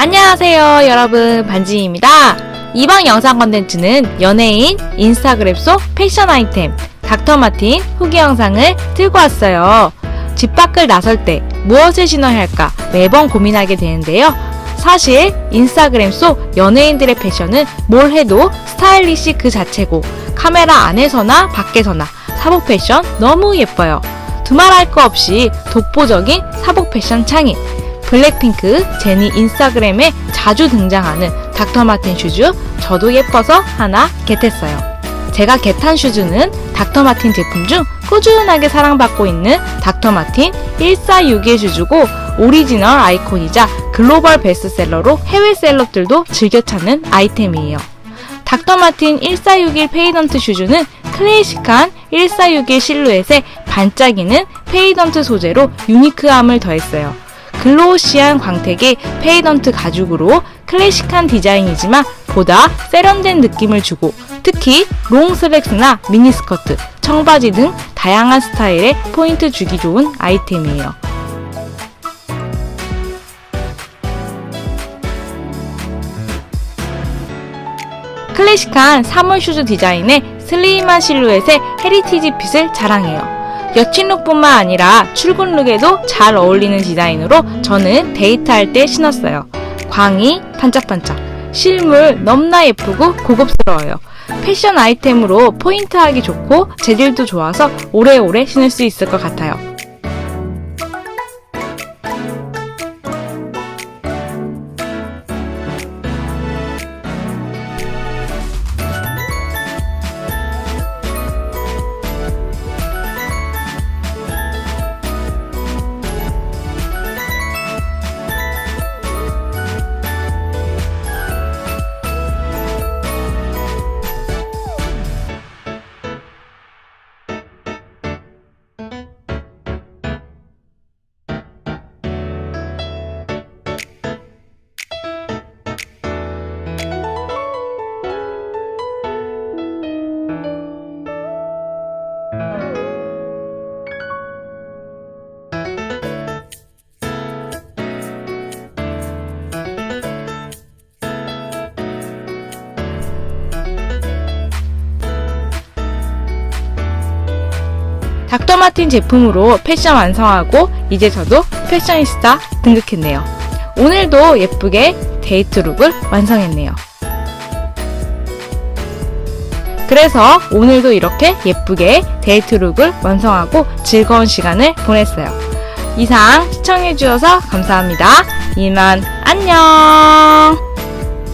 안녕하세요 여러분. 반지입니다. 이번 영상 컨텐츠는 연예인 인스타그램 속 패션 아이템 닥터마틴 후기 영상을 들고 왔어요. 집 밖을 나설 때 무엇을 신어야 할까 매번 고민하게 되는데요. 사실 인스타그램 속 연예인들의 패션은 뭘 해도 스타일리시 그 자체고 카메라 안에서나 밖에서나 사복 패션 너무 예뻐요. 두말할 거 없이 독보적인 사복 패션 창인 블랙핑크, 제니 인스타그램에 자주 등장하는 닥터 마틴 슈즈 저도 예뻐서 하나 겟했어요. 제가 겟한 슈즈는 닥터 마틴 제품 중 꾸준하게 사랑받고 있는 닥터 마틴 1461 슈즈고 오리지널 아이콘이자 글로벌 베스트셀러로 해외 셀럽들도 즐겨 찾는 아이템이에요. 닥터 마틴 1461 페이던트 슈즈는 클래식한 1461 실루엣에 반짝이는 페이던트 소재로 유니크함을 더했어요. 글로시한 광택의 페이던트 가죽으로 클래식한 디자인이지만 보다 세련된 느낌을 주고 특히 롱 슬랙스나 미니스커트, 청바지 등 다양한 스타일에 포인트 주기 좋은 아이템이에요. 클래식한 사물 슈즈 디자인에 슬림한 실루엣의 헤리티지 핏을 자랑해요. 여친 룩뿐만 아니라 출근 룩에도 잘 어울리는 디자인으로 저는 데이트할 때 신었어요. 광이 반짝반짝. 실물 넘나 예쁘고 고급스러워요. 패션 아이템으로 포인트하기 좋고 재질도 좋아서 오래오래 신을 수 있을 것 같아요. 닥터마틴 제품으로 패션 완성하고 이제 저도 패셔니스타 등극했네요. 오늘도 예쁘게 데이트 룩을 완성했네요. 그래서 오늘도 이렇게 예쁘게 데이트 룩을 완성하고 즐거운 시간을 보냈어요. 이상 시청해주셔서 감사합니다. 이만 안녕!